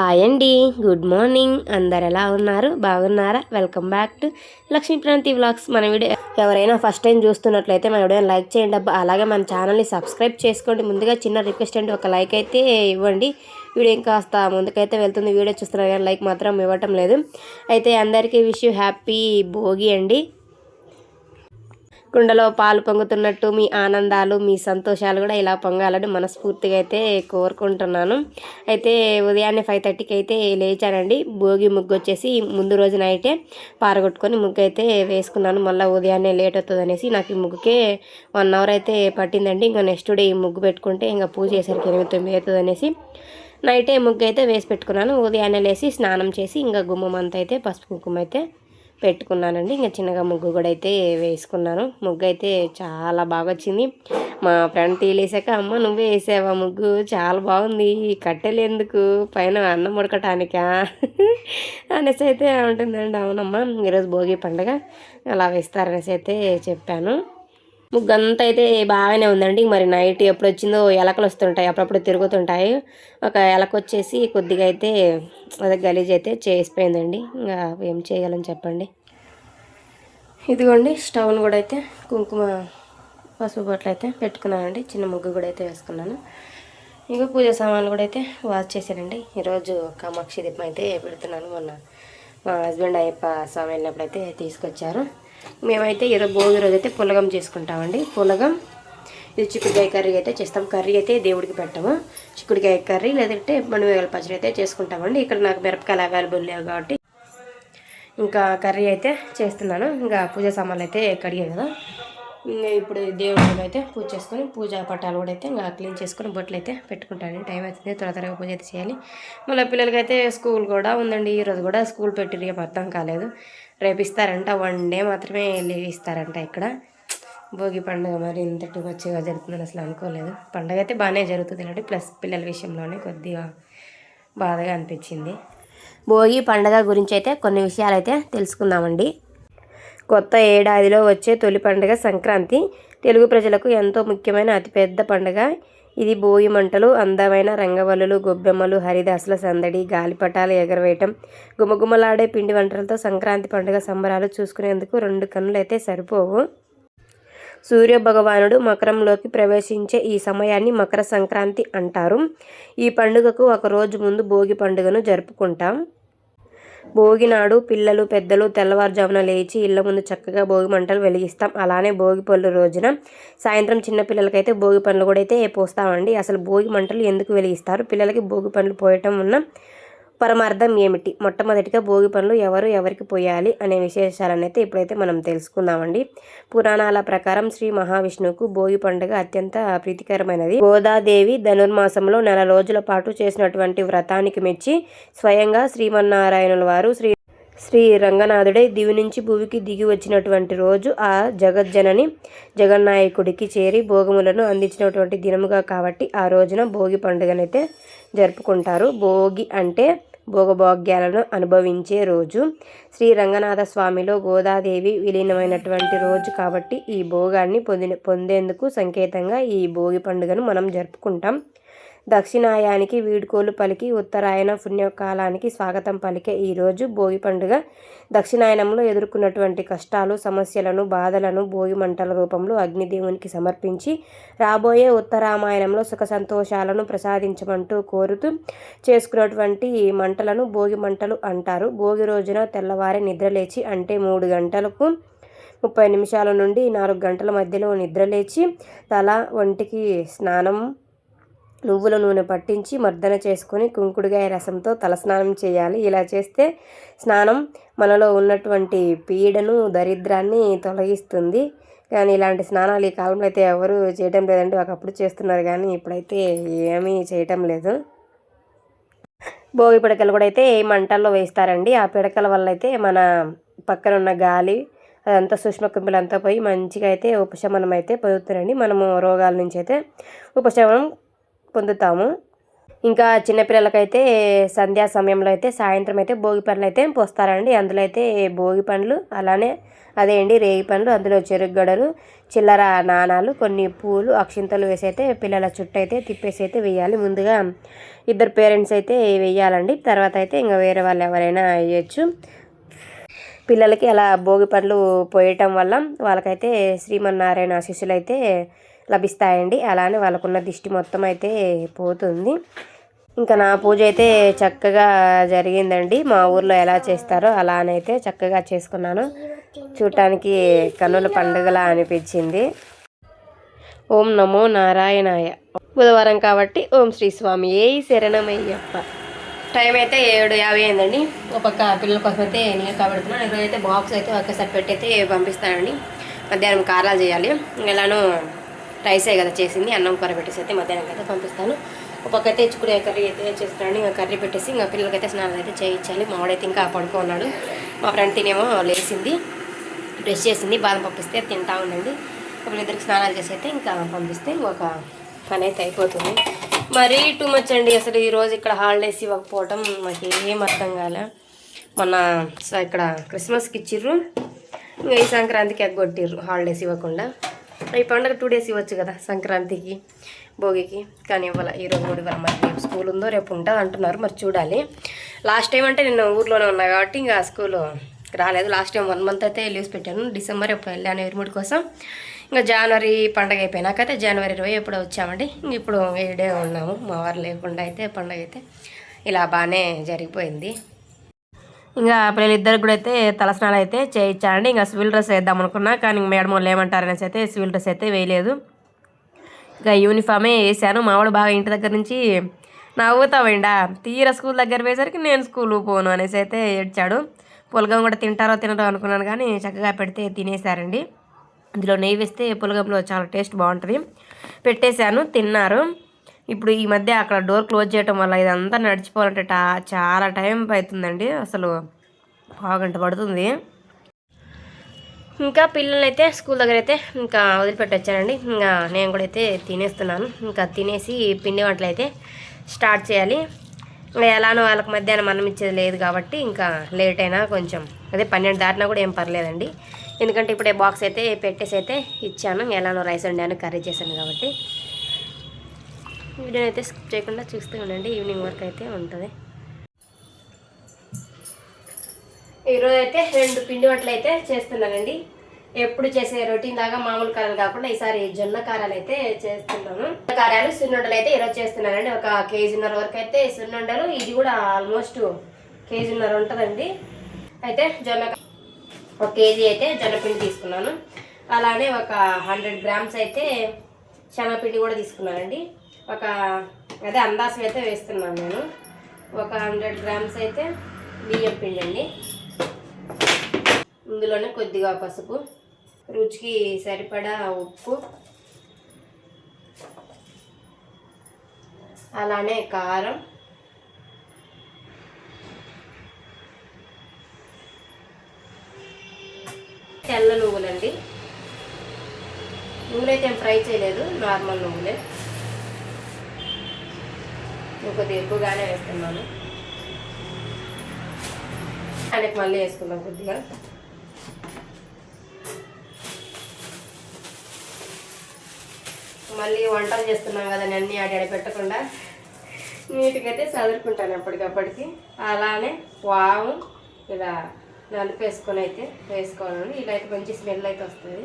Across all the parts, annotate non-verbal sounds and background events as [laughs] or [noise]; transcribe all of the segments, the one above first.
Hi అండి. Good morning. అందరు ఎలా ఉన్నారు? బాగున్నారా? Welcome back to Lakshmipranthi vlogs. మన వీడియో ఎవరైనా ఫస్ట్ టైం చూస్తున్నట్లయితే మన వీడియో లైక్ చేయండి అబ్బా. అలాగే మన ఛానల్ని సబ్స్క్రైబ్ చేసుకోండి. ముందుగా చిన్న రిక్వెస్ట్ అండి. ఒక లైక్ అయితే ఇవ్వండి. వీడియో కాస్త ముందుకైతే వెళ్తుంది. వీడియో చూస్తున్నారు కానీ లైక్ మాత్రం ఇవ్వటం లేదు. అయితే అందరికీ విష్యూ హ్యాపీ భోగి అండి. కుండలో పాలు పొంగుతున్నట్టు మీ ఆనందాలు మీ సంతోషాలు కూడా ఇలా పొంగాలని మనస్ఫూర్తిగా అయితే కోరుకుంటున్నాను. అయితే ఉదయాన్నే ఫైవ్ థర్టీకి అయితే లేచానండి. భోగి ముగ్గు వచ్చేసి ముందు రోజు అయితే పారగొట్టుకొని ముగ్గు అయితే వేసుకున్నాను. మళ్ళీ ఉదయాన్నే లేట్ అవుతుంది అనేసి నాకు ఈ ముగ్గుకే వన్ అవర్ అయితే పట్టిందండి. ఇంకా నెక్స్ట్ డే ఈ ముగ్గు పెట్టుకుంటే ఇంకా పూజ చేసరికి ఎనిమిది తొమ్మిది అవుతుంది అనేసి నైటే ముగ్గు అయితే వేసి పెట్టుకున్నాను. ఉదయాన్నే లేచి స్నానం చేసి ఇంకా గుమ్మం అంతా అయితే పసుపు కుంకుమ అయితే పెట్టుకున్నానండి. ఇంకా చిన్నగా ముగ్గు కూడా అయితే వేసుకున్నాను. ముగ్గు అయితే చాలా బాగా వచ్చింది. మా ఫ్రెండ్ తీలేసాక అమ్మ నువ్వే వేసావా ముగ్గు? చాలా బాగుంది. కట్టెలు ఎందుకు? పైన అన్నం ఉడకటానికా? [laughs] అనేసి అయితే ఉంటుందండి. అవునమ్మా ఈరోజు భోగి పండుగ. అలా వేస్తారనేసి అయితే చెప్పాను. ముగ్గు అంతా అయితే బాగానే ఉందండి. మరి నైట్ ఎప్పుడు వచ్చిందో ఎలకలు వస్తుంటాయి. అప్పుడప్పుడు తిరుగుతుంటాయి. ఒక ఎలక వచ్చేసి కొద్దిగా అయితే అదే గలీజ్ అయితే చేసిపోయిందండి. ఇంకా ఏం చేయాలని చెప్పండి. ఇదిగోండి స్టవ్ను కూడా అయితే కుంకుమ పసుపు బొట్లు అయితే పెట్టుకున్నానండి. చిన్న ముగ్గు కూడా అయితే వేసుకున్నాను. ఇంకా పూజ సామాన్లు కూడా అయితే వాష్ చేశానండి. ఈరోజు కామాక్షి దీపం అయితే పెడుతున్నాను. మొన్న మా హస్బెండ్ అయ్యప్ప స్వామి వెళ్ళినప్పుడు అయితే తీసుకొచ్చారు. మేమైతే ఏదో భోగి రోజు అయితే పులగం చేసుకుంటామండి. పులగం ఇది చిక్కుడుకాయ కర్రీ అయితే చేస్తాం. కర్రీ అయితే దేవుడికి పెట్టము. చిక్కుడుకాయ కర్రీ లేదంటే మనమేగల పచ్చడి అయితే చేసుకుంటామండి. ఇక్కడ నాకు మిరపకాయలు అవైలబుల్ లేవు కాబట్టి ఇంకా కర్రీ అయితే చేస్తున్నాను. ఇంకా పూజ సామాన్లు అయితే కడిగాను కదా. ఇప్పుడు దేవుడిని అయితే పూజ చేసుకొని పూజ పట్టాలు కూడా అయితే ఇంకా క్లీన్ చేసుకొని బొట్లు అయితే పెట్టుకుంటాను టైం అవుతుంది త్వర త్వరగా పూజ అయితే చేయాలి. మళ్ళీ పిల్లలకి అయితే స్కూల్ కూడా ఉందండి. ఈరోజు కూడా స్కూల్ పెట్టి అర్థం కాలేదు. రేపు ఇస్తారంట వన్ డే మాత్రమే లీవ్ ఇస్తారంట ఇక్కడ. భోగి పండుగ మరి ఇంతటి మంచిగా జరుగుతుందని అసలు అనుకోలేదు. పండుగ అయితే బాగానే జరుగుతుంది అంటే ప్లస్ పిల్లల విషయంలోనే కొద్దిగా బాధగా అనిపించింది. భోగి పండుగ గురించి అయితే కొన్ని విషయాలు అయితే తెలుసుకుందామండి. కొత్త ఏడాదిలో వచ్చే తొలి పండుగ సంక్రాంతి. తెలుగు ప్రజలకు ఎంతో ముఖ్యమైన అతిపెద్ద పండుగ. ఇది భోగి మంటలు అందమైన రంగవల్లులు గొబ్బెమ్మలు హరిదాసుల సందడి గాలిపటాలు ఎగరవేయటం గుమగుమలాడే పిండి వంటలతో సంక్రాంతి పండుగ సంబరాలు చూసుకునేందుకు రెండు కన్నులు అయితే సరిపోవు. సూర్య భగవానుడు మకరంలోకి ప్రవేశించే ఈ సమయాన్ని మకర సంక్రాంతి అంటారు. ఈ పండుగకు ఒక రోజు ముందు భోగి పండుగను జరుపుకుంటాం. భోగి నాడు పిల్లలు పెద్దలు తెల్లవారుజామున లేచి ఇళ్ళ ముందు చక్కగా భోగి మంటలు వెలిగిస్తాం. అలానే భోగి పళ్ళు రోజున. సాయంత్రం చిన్న పిల్లలకైతే భోగి పండ్లు కూడా అయితే పోస్తామండి. అసలు భోగి మంటలు ఎందుకు వెలిగిస్తారు? పిల్లలకి భోగి పండ్లు పోయటం ఉన్న పరమార్థం ఏమిటి? మొట్టమొదటిగా భోగి పనులు ఎవరు ఎవరికి పోయాలి అనే విశేషాలను అయితే ఇప్పుడైతే మనం తెలుసుకుందామండి. పురాణాల ప్రకారం శ్రీ మహావిష్ణువుకు భోగి పండుగ అత్యంత ప్రీతికరమైనది. గోదాదేవి ధనుర్మాసంలో నెల రోజుల పాటు చేసినటువంటి వ్రతానికి మెచ్చి స్వయంగా శ్రీమన్నారాయణుల వారు శ్రీ శ్రీ రంగనాథుడే దివి నుంచి భూమికి దిగి వచ్చినటువంటి రోజు ఆ జగజ్జనని జగన్నాయకుడికి చేరి భోగములను అందించినటువంటి దినముగా కాబట్టి ఆ రోజున భోగి పండుగనైతే జరుపుకుంటారు. భోగి అంటే భోగభాగ్యాలను అనుభవించే రోజు. శ్రీ రంగనాథ స్వామిలో గోదాదేవి విలీనమైనటువంటి రోజు కాబట్టి ఈ భోగాన్ని పొందిన పొందేందుకు సంకేతంగా ఈ భోగి పండుగను మనం జరుపుకుంటాం. దక్షిణాయానికి వీడ్కోలు పలికి ఉత్తరాయణ పుణ్యకాలానికి స్వాగతం పలికే ఈరోజు భోగి పండుగ. దక్షిణాయనంలో ఎదుర్కొన్నటువంటి కష్టాలు సమస్యలను బాధలను భోగి మంటల రూపంలో అగ్నిదేవునికి సమర్పించి రాబోయే ఉత్తరామాయణంలో సుఖ సంతోషాలను ప్రసాదించమంటూ కోరుతూ చేసుకున్నటువంటి మంటలను భోగి మంటలు అంటారు. భోగి రోజున తెల్లవారే నిద్రలేచి అంటే మూడు గంటలకు ముప్పై నిమిషాల నుండి నాలుగు గంటల మధ్యలో నిద్రలేచి తల ఒంటికి స్నానం నువ్వుల నూనె పట్టించి మర్దన చేసుకొని కుంకుడుగాయ రసంతో తలస్నానం చేయాలి. ఇలా చేస్తే స్నానం మనలో ఉన్నటువంటి పీడను దరిద్రాన్ని తొలగిస్తుంది. కానీ ఇలాంటి స్నానాలు ఈ కాలంలో అయితే ఎవరు చేయటం లేదండి. ఒకప్పుడు చేస్తున్నారు కానీ ఇప్పుడైతే ఏమీ చేయటం లేదు. భోగి పిడకలు కూడా అయితే మంటల్లో వేస్తారండి ఆ పిడకల వల్ల అయితే మన పక్కన ఉన్న గాలి అదంతా సూక్ష్మ అంతా పోయి మంచిగా అయితే ఉపశమనం అయితే పొందుతారండి. మనము రోగాల నుంచి అయితే ఉపశమనం పొందుతాము. ఇంకా చిన్నపిల్లలకైతే సంధ్యా సమయంలో అయితే సాయంత్రం అయితే భోగి పండ్లు అయితే పోస్తారండి. అందులో అయితే భోగి పండ్లు అలానే అదే అండి రేగి పండ్లు అందులో చెరుకు గడలు చిల్లర నాణాలు కొన్ని పూలు అక్షింతలు వేసి అయితే పిల్లల చుట్టూ అయితే తిప్పేసి అయితే వేయాలి. ముందుగా ఇద్దరు పేరెంట్స్ అయితే వేయాలండి. తర్వాత అయితే ఇంకా వేరే వాళ్ళు ఎవరైనా వేయచ్చు. పిల్లలకి అలా భోగి పండ్లు పోయటం వల్ల వాళ్ళకైతే శ్రీమన్నారాయణ ఆశీస్సులు అయితే లభిస్తాయండి. అలానే వాళ్ళకున్న దిష్టి మొత్తం అయితే పోతుంది. ఇంకా నా పూజ అయితే చక్కగా జరిగిందండి. మా ఊర్లో ఎలా చేస్తారో అలానైతే చక్కగా చేసుకున్నాను. చూడటానికి కన్నుల పండుగలా అనిపించింది. ఓం నమో నారాయణాయ. బుధవారం కాబట్టి ఓం శ్రీ స్వామి ఏ శరణమయ్యప్ప. టైం అయితే ఏడు యాభై అయిందండి. ఒక పక్క పిల్లల కోసం అయితే నీళ్ళు కాబడుతున్నాను. ఈరోజు అయితే బాక్స్ అయితే ఒకేసారి పెట్టి అయితే పంపిస్తానండి. మధ్యాహ్నం కారాలు చేయాలి. ఎలానో రైసే కదా చేసింది అన్నం కూర పెట్టేసి అయితే మధ్యాహ్నం అయితే పంపిస్తాను. ఒక ఇచ్చుకునే కర్రీ అయితే చేస్తున్నాను ఇంకా కర్రీ పెట్టేసి ఇంకా పిల్లలకైతే స్నానం అయితే చేయించాలి. మావాడైతే ఇంకా పడుకున్నాడు మా ఫ్రెండ్ తినేమో లేచింది బ్రష్ చేసింది బాదం పంపిస్తే తింటా ఉండండి. ఇప్పుడు ఇద్దరికి స్నానాలు చేసి అయితే ఇంకా పంపిస్తే ఒక పని అయితే అయిపోతుంది. మరీ టూ మచ్ అండి అసలు ఈరోజు ఇక్కడ హాలిడేస్ ఇవ్వకపోవటం మాకు ఏం అర్థం కాలే. మొన్న స- ఇక్కడ క్రిస్మస్కి ఇచ్చిర్రు ఇంకా ఈ సంక్రాంతికి ఎగ్గొట్టిర్రు హాలిడేస్ ఇవ్వకుండా. ఈ పండుగ టూ డేస్ ఇవ్వచ్చు కదా సంక్రాంతికి భోగికి. కానీ ఇవ్వాలి ఈరోజు కూడా ఇవ్వాలి మరి రేపు స్కూల్ ఉందో రేపు ఉంటుంది అంటున్నారు మరి చూడాలి. లాస్ట్ టైం అంటే నేను ఊర్లోనే ఉన్నా కాబట్టి ఇంకా స్కూల్ రాలేదు. లాస్ట్ టైం వన్ మంత్ అయితే లీవ్స్ పెట్టాను. డిసెంబర్ ఎప్పుడు వెళ్ళాను ఎరుముడి కోసం. ఇంకా జనవరి పండగ అయిపోయినాకైతే జనవరి ఇరవై ఎప్పుడో వచ్చామండి. ఇంక ఇప్పుడు ఏడే ఉన్నాము? మా వారు లేకుండా అయితే పండగ అయితే ఇలా బాగానే జరిగిపోయింది. ఇంకా పిల్లలిద్దరికి కూడా అయితే తలస్నాలు అయితే చేయించారండి. ఇంకా సివిల్ డ్రెస్ వేద్దాం అనుకున్నా కానీ మేడం వాళ్ళు ఏమంటారనేసి అయితే సివిల్ డ్రెస్ అయితే వేయలేదు. ఇంకా యూనిఫామే వేసాను మావాడు బాగా ఇంటి దగ్గర నుంచి నవ్వుతావండా? తీరా స్కూల్ దగ్గర పోయేసరికి నేను స్కూల్ పోను అనేసి అయితే ఏడ్చాడు. పులగం కూడా తింటారో తినరో అనుకున్నాను కానీ చక్కగా పెడితే తినేసారండి ఇందులో నెయ్యి వేస్తే పులగంలో చాలా టేస్ట్ బాగుంటుంది. పెట్టేశాను తిన్నారు. ఇప్పుడు ఈ మధ్య అక్కడ డోర్ క్లోజ్ చేయటం వల్ల ఇదంతా నడిచిపోవాలంటే టా చాలా టైం అవుతుందండి అసలు పావుగంట పడుతుంది. ఇంకా పిల్లలు అయితే స్కూల్ దగ్గర అయితే ఇంకా వదిలిపెట్టొచ్చానండి ఇంకా నేను కూడా అయితే తినేస్తున్నాను. ఇంకా తినేసి పిండి వంటలు అయితే స్టార్ట్ చేయాలి. ఇంకా ఎలానో వాళ్ళకి మధ్యాహ్నం అన్నం ఇచ్చేది లేదు కాబట్టి ఇంకా లేట్ అయినా కొంచెం అదే పన్నెండు దాటినా కూడా ఏం పర్లేదండి. ఎందుకంటే ఇప్పుడే బాక్స్ అయితే పెట్టేసి అయితే ఇచ్చాను. ఎలానో రైస్ వండాను కర్రీ చేశాను కాబట్టి. వీడియో అయితే స్కిప్ చేయకుండా చూస్తూ ఉండండి. ఈవినింగ్ వరకు అయితే ఉంటుంది. ఈరోజు అయితే రెండు పిండి వంటలు అయితే చేస్తున్నానండి. ఎప్పుడు చేసే రొటీన్ లాగా మామూలు కారాలు కాకుండా ఈసారి జొన్న కారాలు అయితే చేస్తున్నాను. కారాలు సున్నుండలు అయితే ఈరోజు చేస్తున్నానండి. ఒక కేజీన్నర వరకు అయితే సున్నుండలు ఇది కూడా ఆల్మోస్ట్ కేజీన్నర ఉంటుందండి. అయితే జొన్న ఒక కేజీ అయితే జొన్నపిండి తీసుకున్నాను. అలానే ఒక హండ్రెడ్ గ్రామ్స్ అయితే శనగపిండి కూడా తీసుకున్నానండి. ఒక అదే అందాసం అయితే వేస్తున్నాను నేను. ఒక హండ్రెడ్ గ్రామ్స్ అయితే బియ్యం పిండి అండి ఇందులోనే కొద్దిగా పసుపు రుచికి సరిపడా ఉప్పు అలానే కారం తెల్ల నువ్వులండి. నువ్వులైతే ఏం ఫ్రై చేయలేదు నార్మల్ నువ్వులే కొద్దిగా ఎక్కువగానే వేస్తున్నాను ఆయనకి మళ్ళీ వేసుకుందాం కొద్దిగా. మళ్ళీ వంటలు చేస్తున్నాం కదా అన్నీ ఆడి పెట్టకుండా నీట్గా అయితే చదువుకుంటాను ఎప్పటికప్పటికి అలానే వాము ఇలా నలిపేసుకొని అయితే వేసుకోవాలండి. ఇలా అయితే మంచి స్మెల్ అయితే వస్తుంది.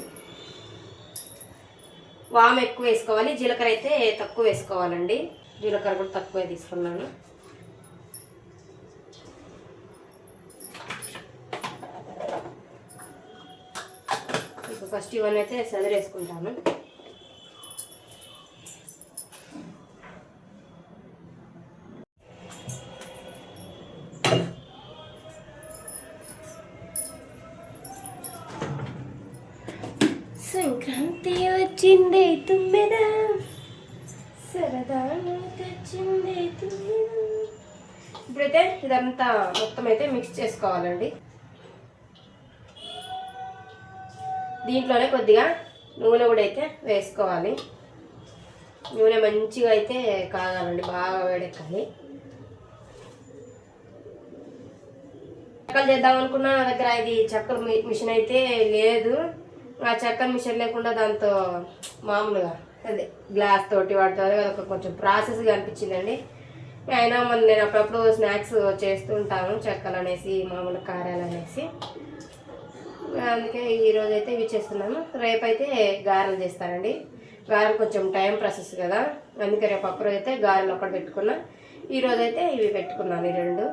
వాము ఎక్కువ వేసుకోవాలి జీలకర్ర అయితే తక్కువ వేసుకోవాలండి. జీలకర్ర కూడా తక్కువే తీసుకున్నాను. ఇప్పుడు ఫస్ట్ ఇవన్నీ అయితే చదివేసుకుంటాను ఇప్పుడైతే ఇదంతా మొత్తం అయితే మిక్స్ చేసుకోవాలండి. దీంట్లోనే కొద్దిగా నూనె కూడా అయితే వేసుకోవాలి. నూనె మంచిగా అయితే కాగాలండి బాగా వేడెక్కాలి. చెక్కలు చేద్దాం అనుకున్నా నా దగ్గర ఇది చక్కర మిషన్ అయితే లేదు. ఆ చక్కెర మిషన్ లేకుండా దాంతో మామూలుగా అదే గ్లాస్ తోటి వాడుతుంది ఒక కొంచెం ప్రాసెస్గా అనిపించిందండి. అయినా మళ్ళీ నేను అప్పుడప్పుడు స్నాక్స్ చేస్తూ ఉంటాను చెక్కలు అనేసి మామూలు కారాలు అనేసి అందుకే ఈరోజు అయితే ఇవి చేస్తున్నాను. రేపైతే గారెలు చేస్తానండి. గారెలు కొంచెం టైం ప్రాసెస్ కదా. అందుకే రేపు అప్పుడు అయితే గారెలు ఒకటి పెట్టుకున్నా. ఈరోజు అయితే ఇవి పెట్టుకున్నాను ఈ రెండు.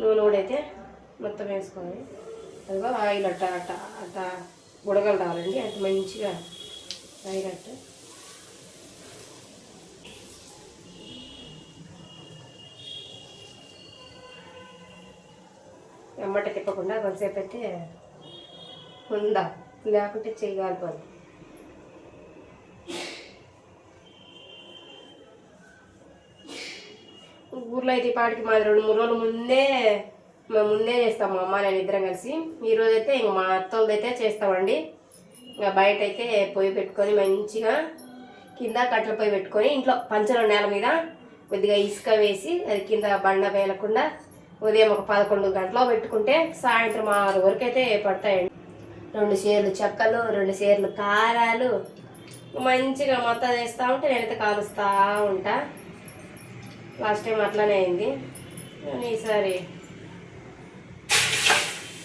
నూనె కూడా అయితే మొత్తం వేసుకోవాలి అదిగో ఆయిల్ అట్ట అట్ట అట్ట బుడగలు రావాలండి. అది మంచిగా ఆయిల్ అట్ట ఎమ్మట తిప్పకుండా కొంతసేపు అయితే ఉందా? లేకుంటే చేయగలిపోదు ఊర్లో అయితే పాటికి మాది రెండు మూడు రోజుల ముందే మేము ముందే చేస్తాం మా అమ్మ నేను ఇద్దరం కలిసి. ఈరోజు అయితే ఇంక మా అత్తోళ్ళది అయితే చేస్తామండి. ఇంకా బయట అయితే పొయ్యి పెట్టుకొని మంచిగా కింద కట్టెల పొయ్యి పెట్టుకొని ఇంట్లో పంచల నేల మీద కొద్దిగా ఇసుక వేసి అది కింద బండ వేలకుండా ఉదయం ఒక పదకొండు గంటలో పెట్టుకుంటే సాయంత్రం ఆరు వరకు అయితే పడతాయండి. రెండు చీరలు చెక్కలు రెండు చీరలు కారాలు. మంచిగా మొత్తం వేస్తూ ఉంటే నేనైతే కాలుస్తూ ఉంటా. లాస్ట్ టైం అట్లానే అయింది. ఈసారి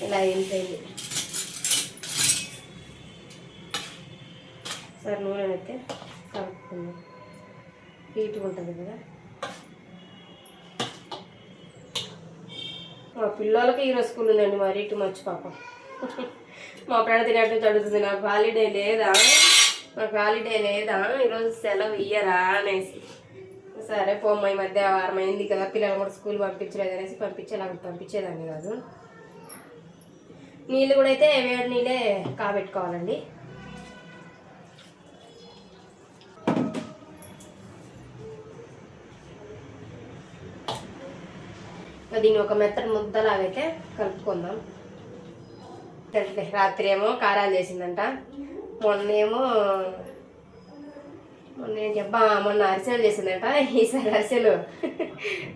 ఇలా అయిపోయింది. సార్ నూనె అయితే కలుపుకుందాం. హీట్గా ఉంటుంది కదా. మా పిల్లలకి ఈరోజు స్కూల్ ఉందండి మరి ఇటు మర్చి పాపం. మా ఫ్రెండ్ తినట్టు అడుగుతుంది నాకు హాలిడే లేదా? నాకు హాలిడే లేదా? ఈరోజు సెలవు ఇయ్యరా అనేసి. సరే పోమ్మ ఈ మధ్య వారం అయింది కదా పిల్లలు కూడా స్కూల్ పంపించలేదు అనేసి పంపించేలా పంపించేదాన్ని కాదు. నీళ్ళు కూడా అయితే వేడి నీళ్ళే కాబెట్టుకోవాలండి. దీన్ని ఒక మెత్తటి ముద్దలాగైతే కలుపుకుందాం. తెలిసి రాత్రి ఏమో కారాలు చేసిందంట. మొన్నేమో మొన్న ఏం చెప్పా మొన్న అరిసెలు చేసిందంట. ఈసారి అరిసెలు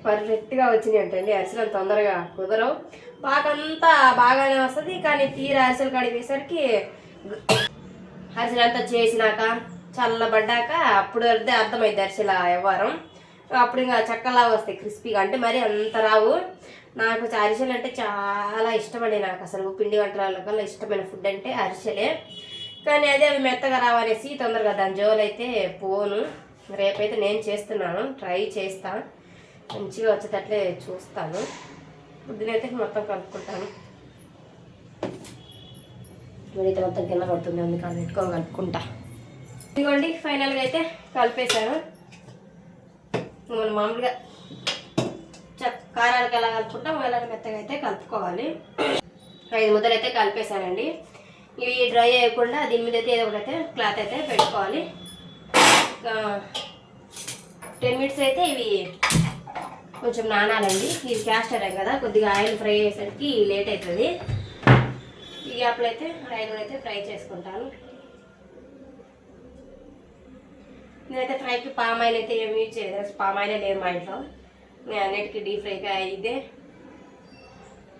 పర్ఫెక్ట్గా వచ్చినాయి అంటండి అరిసెలు అంత తొందరగా కుదరవు. పాకంతా బాగానే వస్తుంది కానీ తీర అరిసెలు కడిగేసరికి అరిసెలు అంతా చేసినాక చల్లబడ్డాక అప్పుడు అర్థం అర్థమైంది అరిసెల వ్యవహారం. అప్పుడు ఇంకా చక్కలా వస్తాయి క్రిస్పీగా. అంటే మరి అంత రావు. నాకు అరిసెలు అంటే చాలా ఇష్టమండి నాకు అసలు. పిండి వంటల కల్లా ఇష్టమైన ఫుడ్ అంటే అరిసెలే. కానీ అదే అవి మెత్తగా రావనేసి తొందరగా దాని జోలైతే పోను. రేపైతే నేను చేస్తున్నాను ట్రై చేస్తాను మంచిగా వచ్చేటట్లే చూస్తాను. పొద్దునైతే మొత్తం కలుపుకుంటాను. ఇప్పుడైతే మొత్తం కింద పడుతుంది అందుకని పెట్టుకొని కలుపుకుంటా. ఇదిగోండి ఫైనల్గా అయితే కలిపేశాను. మనం మామూలుగా కారానికి ఎలా కలుపుకుంటాం అలాగే మెత్తగా అయితే కలుపుకోవాలి. ఐదు ముద్దలు అయితే కలిపేశానండి. ఇవి డ్రై అయ్యకుండా దీని మీద అయితే ఏదో ఒకటి అయితే క్లాత్ అయితే పెట్టుకోవాలి. టెన్ మినిట్స్ అయితే ఇవి కొంచెం నానాలండి. ఇది క్యాస్టర్ కదా కొద్దిగా ఆయిల్ ఫ్రై అయ్యేసరికి లేట్ అవుతుంది. ఈ గ్యాప్లో అయితే ఆయిల్ అయితే ఫ్రై చేసుకుంటాను. నేనైతే ఫ్రైకి పామ్ ఆయిల్ అయితే ఏమి యూజ్ చేయలేదు. పామ్ ఆయిలే లేదు మా ఇంట్లో. నేను అన్నిటికీ డీప్ ఫ్రైగా ఇదే.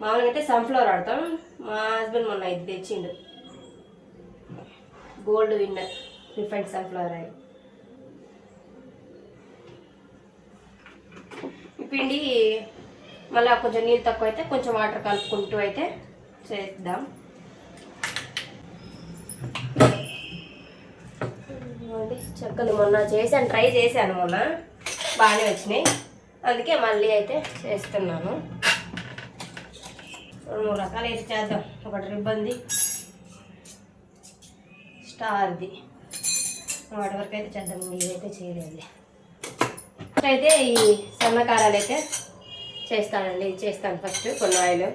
మామూలుగా అయితే సన్ఫ్లవర్ ఆడతాం మా హస్బెండ్ మొన్న ఇది తెచ్చిండు. Gold winner refined sunflower oil. పిండి మళ్ళీ కొంచెం నీళ్ళు తక్కువ అయితే కొంచెం వాటర్ కలుపుకుంటూ అయితే చేద్దాం ఇదిగోండి చెక్కలు మొన్న చేశాను ట్రై చేశాను మొన్న. బాగానే వచ్చినాయి. అందుకే మళ్ళీ అయితే చేస్తున్నాను. రెండు మూడు రకాలు అయితే చేద్దాం. ఒకటి రిబ్బంది స్టార్ది. వాటి వరకు అయితే చేద్దాం. ఇవైతే చేయలేదు ఫస్ట్ అయితే ఈ సన్నకారాలు అయితే చేస్తానండి. చేస్తాను ఫస్ట్ కొన్ని ఆయిల్.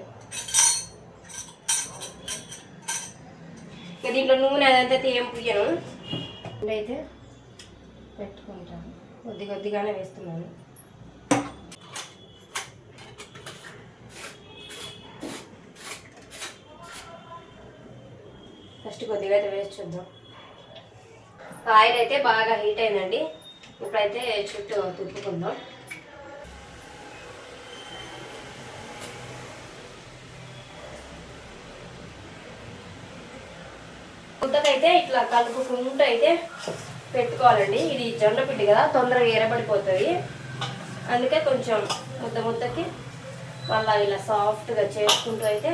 ఇంకా దీంట్లో నూనె అదంతా ఏం పుయ్యను అయితే పెట్టుకుంటాను. కొద్ది కొద్దిగానే వేస్తున్నాను. ఫస్ట్ కొద్దిగా అయితే వేసి చూద్దాం. ఆయిల్ అయితే బాగా హీట్ అయిందండి. ఇప్పుడైతే చుట్టూ తిప్పుకుందాం ముద్దకైతే ఇట్లా కలుపుకుంటూ అయితే పెట్టుకోవాలండి. ఇది జొన్న పిండి కదా తొందరగా ఎరబడిపోతుంది అందుకే కొంచెం ముద్ద ముద్దకి మళ్ళీ ఇలా సాఫ్ట్గా చేసుకుంటూ అయితే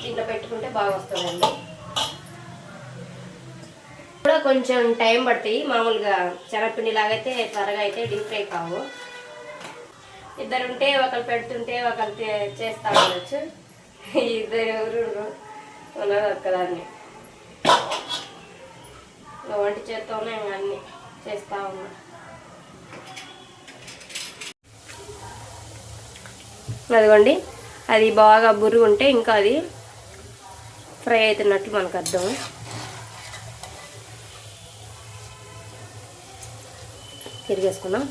దీంట్లో పెట్టుకుంటే బాగా వస్తుందండి. కూడా కొంచెం టైం పడుతుంది మామూలుగా శనగపిండి లాగైతే త్వరగా అయితే డీప్ ఫ్రై కావు. ఇద్దరుంటే ఒకరు పెడుతుంటే ఒకరు చేస్తా ఉండొచ్చు. ఇద్దరు ఎవరు ఉన్నారు ఒక్కదాన్ని. ఇంకా వంట చేస్తూనే అన్నీ అన్ని చేస్తా ఉన్నా. అదిగోండి అది బాగా బురుగు ఉంటే ఇంకా అది ఫ్రై అవుతున్నట్లు మనకు అర్థం. తిరిగేసుకున్నాం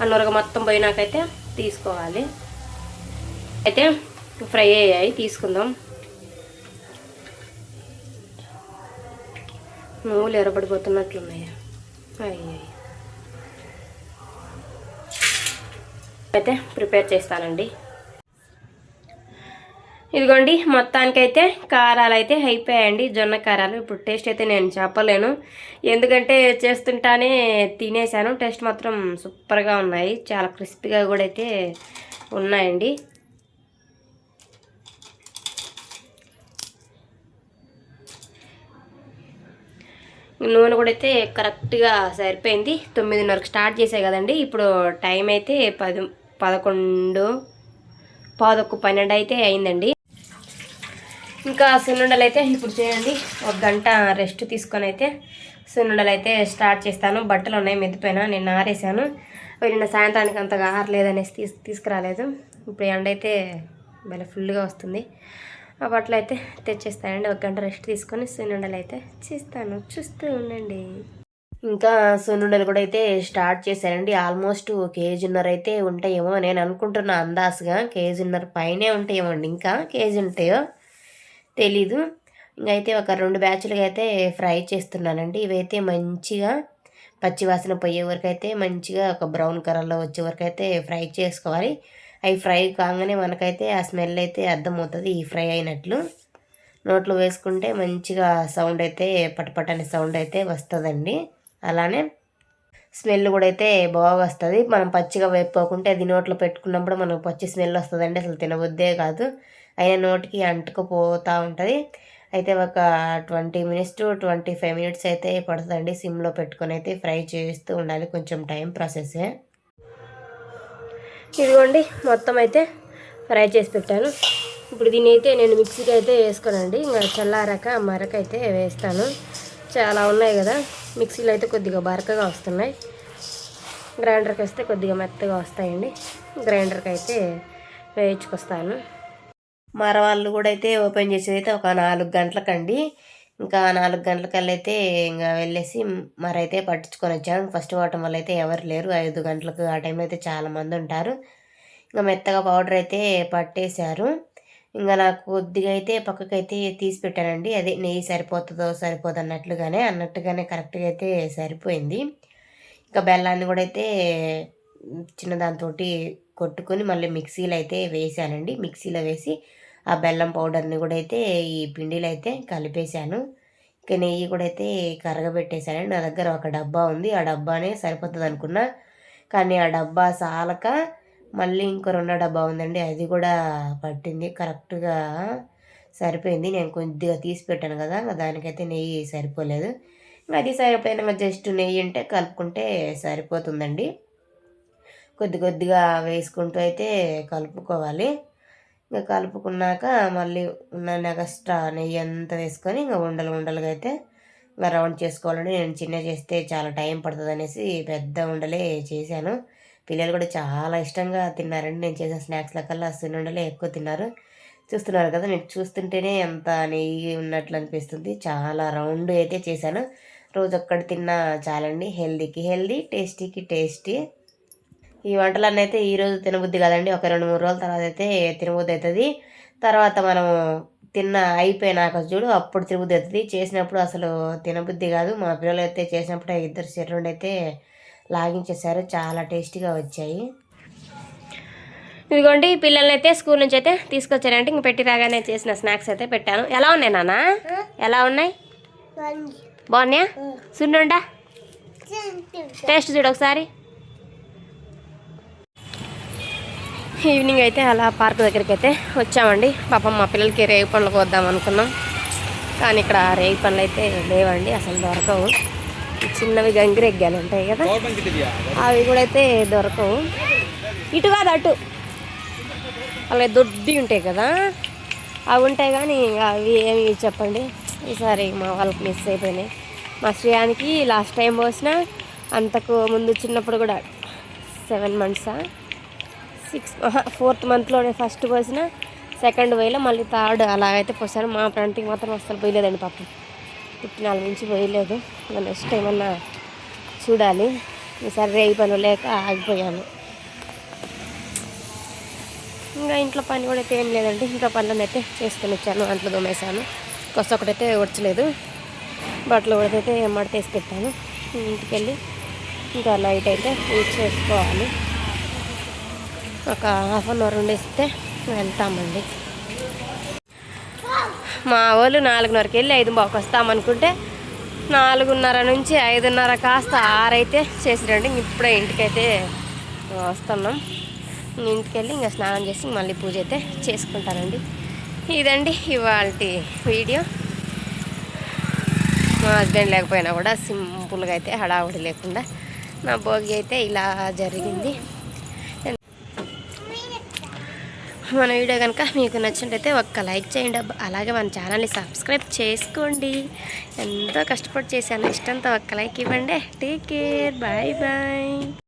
ఆ మొత్తం పోయినాకైతే తీసుకోవాలి. అయితే ఫ్రై అయ్యాయి తీసుకుందాం. నువ్వులు ఎర్రబడిపోతున్నట్లున్నాయి అయ్యాయి అయితే ప్రిపేర్ చేస్తానండి. ఇదిగోండి మొత్తానికైతే కారాలు అయితే అయిపోయాయండి. జొన్న కారాలు. ఇప్పుడు టేస్ట్ అయితే నేను చెప్పలేను. ఎందుకంటే చేస్తుంటానే తినేసాను టేస్ట్ మాత్రం సూపర్గా ఉన్నాయి. చాలా క్రిస్పీగా కూడా అయితే ఉన్నాయండి. నూనె కూడా అయితే కరెక్ట్గా సరిపోయింది. తొమ్మిదిన్నరకు స్టార్ట్ చేసాయి కదండి. ఇప్పుడు టైం అయితే పది పదకొండు పాదొక్క పన్నెండు అయితే అయిందండి. ఇంకా సున్నుండలు అయితే ఇప్పుడు చేయండి. ఒక గంట రెస్ట్ తీసుకొని అయితే సున్నుండలు అయితే స్టార్ట్ చేస్తాను. బట్టలు ఉన్నాయి మెద్దిపోయిన నేను ఆరేసాను. నిన్న సాయంత్రానికి అంతగా ఆరలేదనేసి తీసు తీసుకురాలేదు. ఇప్పుడు ఎండ అయితే భలే ఫుల్గా వస్తుంది. ఆ బట్టలు అయితే తెచ్చేస్తానండి. ఒక గంట రెస్ట్ తీసుకొని సున్నుండలు అయితే చేస్తాను. చూస్తూ ఉండండి. ఇంకా సున్నుండలు కూడా అయితే స్టార్ట్ చేశానండి. ఆల్మోస్ట్ కేజీన్నర అయితే ఉంటాయేమో నేను అనుకుంటున్నా అందాసుగా కేజీన్నర పైనే ఉంటాయేమో అండి ఇంకా కేజీ ఉంటాయో తెలీదు. ఇంకైతే ఒక రెండు బ్యాచ్లుగా అయితే ఫ్రై చేస్తున్నానండి. ఇవైతే మంచిగా పచ్చివాసన పోయే వరకు అయితే మంచిగా ఒక బ్రౌన్ కలర్లో వచ్చే వరకు అయితే ఫ్రై చేసుకోవాలి. అవి ఫ్రై కాగానే మనకైతే ఆ స్మెల్ అయితే అర్థమవుతుంది ఈ ఫ్రై అయినట్లు. నోట్లో వేసుకుంటే మంచిగా సౌండ్ అయితే పటపట అనే సౌండ్ అయితే వస్తుందండి. అలానే స్మెల్ కూడా అయితే బాగా వస్తుంది. మనం పచ్చిగా వేపుకోకుంటే అది నోట్లో పెట్టుకున్నప్పుడు మనకు పచ్చి స్మెల్ వస్తుందండి అసలు తినబుద్దే కాదు. అయినా నోటికి అంటుకుపోతూ ఉంటుంది. అయితే ఒక twenty minutes to twenty five minutes అయితే పడుతుందండి సిమ్లో పెట్టుకొని అయితే ఫ్రై చేస్తూ ఉండాలి. కొంచెం టైం ప్రాసెసే. ఇదిగోండి మొత్తం అయితే ఫ్రై చేసి పెట్టాను. ఇప్పుడు దీని అయితే నేను మిక్సీకి అయితే వేసుకోనండి. ఇంకా చల్లారాక మరక అయితే వేస్తాను. చాలా ఉన్నాయి కదా మిక్సీలో అయితే కొద్దిగా బరకగా వస్తున్నాయి. గ్రైండర్కి వస్తే కొద్దిగా మెత్తగా వస్తాయండి. గ్రైండర్కి అయితే వేయించుకొస్తాను. మరవాళ్ళు కూడా అయితే ఓపెన్ చేసేది అయితే ఒక నాలుగు గంటలకండి. ఇంకా నాలుగు గంటలకల్లా అయితే ఇంకా వెళ్ళేసి మరైతే పట్టించుకొని వచ్చాను. ఫస్ట్ వాటర్ వల్ల అయితే ఎవరు లేరు. ఐదు గంటలకు ఆ టైంలో అయితే చాలా మంది ఉంటారు. ఇంకా మెత్తగా పౌడర్ అయితే పట్టేశారు. ఇంకా నాకు కొద్దిగా అయితే పక్కకైతే తీసి పెట్టానండి. అదే నెయ్యి సరిపోతుందో సరిపోదు అన్నట్లుగానే అన్నట్టుగానే కరెక్ట్గా అయితే సరిపోయింది. ఇంకా బెల్లాన్ని కూడా అయితే చిన్న దాంతో కొట్టుకొని మళ్ళీ మిక్సీలో అయితే వేసానండి మిక్సీలో వేసి ఆ బెల్లం పౌడర్ని కూడా అయితే ఈ పిండిలో అయితే కలిపేశాను. ఇక నెయ్యి కూడా అయితే కరగబెట్టేశాను. నా దగ్గర ఒక డబ్బా ఉంది. ఆ డబ్బానే సరిపోతుంది అనుకున్నా కానీ ఆ డబ్బా సాలక మళ్ళీ ఇంకో రెండో డబ్బా ఉందండి. అది కూడా పట్టింది. కరెక్ట్గా సరిపోయింది. నేను కొద్దిగా తీసి పెట్టాను కదా దానికైతే నెయ్యి సరిపోలేదు. అది సరిపోయిన జస్ట్ నెయ్యి ఉంటే కలుపుకుంటే సరిపోతుందండి. కొద్ది కొద్దిగా వేసుకుంటూ అయితే కలుపుకోవాలి. ఇంకా కలుపుకున్నాక మళ్ళీ ఉన్న ఎక్స్ట్రా నెయ్యి అంతా వేసుకొని ఇంకా ఉండలు ఉండలుగా అయితే ఇంకా రౌండ్ చేసుకోవాలని నేను చిన్న చేస్తే చాలా టైం పడుతుంది అనేసి పెద్ద ఉండలే చేశాను. పిల్లలు కూడా చాలా ఇష్టంగా తిన్నారండి. నేను చేసిన స్నాక్స్ లెక్కల్లా ఉండలే ఎక్కువ తిన్నారు. చూస్తున్నారు కదా నేను చూస్తుంటేనే ఎంత నెయ్యి ఉన్నట్లు అనిపిస్తుంది. చాలా రౌండ్ అయితే చేశాను. రోజు ఒక్కటి తిన్నా చాలండి. హెల్దీకి హెల్దీ టేస్టీకి టేస్టీ. ఈ వంటలన్నీ అయితే ఈరోజు తినబుద్ధి కదండి. ఒక రెండు మూడు రోజుల తర్వాత అయితే తినబుద్ధి అవుతుంది. తర్వాత మనం తిన్న అయిపోయినాక చూడు అప్పుడు తిరుగుద్ది అవుతుంది. చేసినప్పుడు అసలు తినబుద్ధి కాదు. మా పిల్లలు అయితే చేసినప్పుడు ఇద్దరు చెర్రుండి అయితే లాగించేశారు. చాలా టేస్టీగా వచ్చాయి. ఇదిగోండి పిల్లల్ని అయితే స్కూల్ నుంచి అయితే తీసుకొచ్చారంటే ఇంక పెట్టి రాగానే చేసిన స్నాక్స్ అయితే పెట్టాను. ఎలా ఉన్నాయి నాన్న? ఎలా ఉన్నాయి? బాగున్నాయా? సున్నుండా? టేస్ట్ చూడు ఒకసారి. ఈవినింగ్ అయితే అలా పార్క్ దగ్గరికి అయితే వచ్చామండి. పాపం మా పిల్లలకి రేగి పండ్లకు వద్దాం అనుకున్నాం. కానీ ఇక్కడ రేగి పండ్లు అయితే లేవండి అసలు దొరకవు. చిన్నవి గంగిరెగ్గాలు ఉంటాయి కదా అవి కూడా అయితే దొరకవు. ఇటు కాదు అటు. అలాగే దొడ్డి ఉంటాయి కదా అవి ఉంటాయి కానీ అవి ఏమి చెప్పండి. ఈసారి మా వాళ్ళకి మిస్ అయిపోయినాయి. మా శ్రేయానికి లాస్ట్ టైం పోసిన అంతకు ముందు చిన్నప్పుడు కూడా సెవెన్ మంత్సా సిక్స్ ఫోర్త్ మంత్లోనే ఫస్ట్ పోసిన సెకండ్ వేలో మళ్ళీ థర్డ్ అలా అయితే పోసాను. మా ఫ్రంట్కి మాత్రం అసలు పోయలేదండి పాపం. పుట్టినాల నుంచి పోయలేదు. ఇంకా నెక్స్ట్ ఏమన్నా చూడాలి. ఈసారి రేగి పనులు లేక ఆగిపోయాను. ఇంకా ఇంట్లో పని కూడా అయితే ఏం లేదండి. ఇంట్లో పనులను అయితే చేసుకొని వచ్చాను. అంట్లో దొమ్మేశాను కొత్త ఒకటైతే వచ్చలేదు. బట్టలు కూడా అయితే మడతేసి పెట్టాను. ఇంటికి వెళ్ళి ఇంకా నైట్ అయితే యూజ్ చేసుకోవాలి. ఒక హాఫ్ అన్ అవర్ ఉండేస్తే వెళ్తామండి. మా వాళ్ళు నాలుగున్నరకి వెళ్ళి ఐదు బాకు వస్తామనుకుంటే నాలుగున్నర నుంచి ఐదున్నర కాస్త ఆరైతే చేసిరండి. ఇప్పుడే ఇంటికైతే వస్తున్నాం. ఇంటికి వెళ్ళి ఇంకా స్నానం చేసి మళ్ళీ పూజ అయితే చేసుకుంటానండి ఇదండి ఇవాళ వీడియో. మా హస్బెండ్ లేకపోయినా కూడా సింపుల్గా అయితే హడావుడి లేకుండా నా భోగి అయితే ఇలా జరిగింది. మన వీడియో కనుక మీకు నచ్చినట్టయితే ఒక్క లైక్ చేయండి అలాగే మన ఛానల్ని సబ్స్క్రైబ్ చేసుకోండి. ఎంతో కష్టపడి చేశాను. ఇష్టంతో ఒక్క లైక్ ఇవ్వండి. Take care bye bye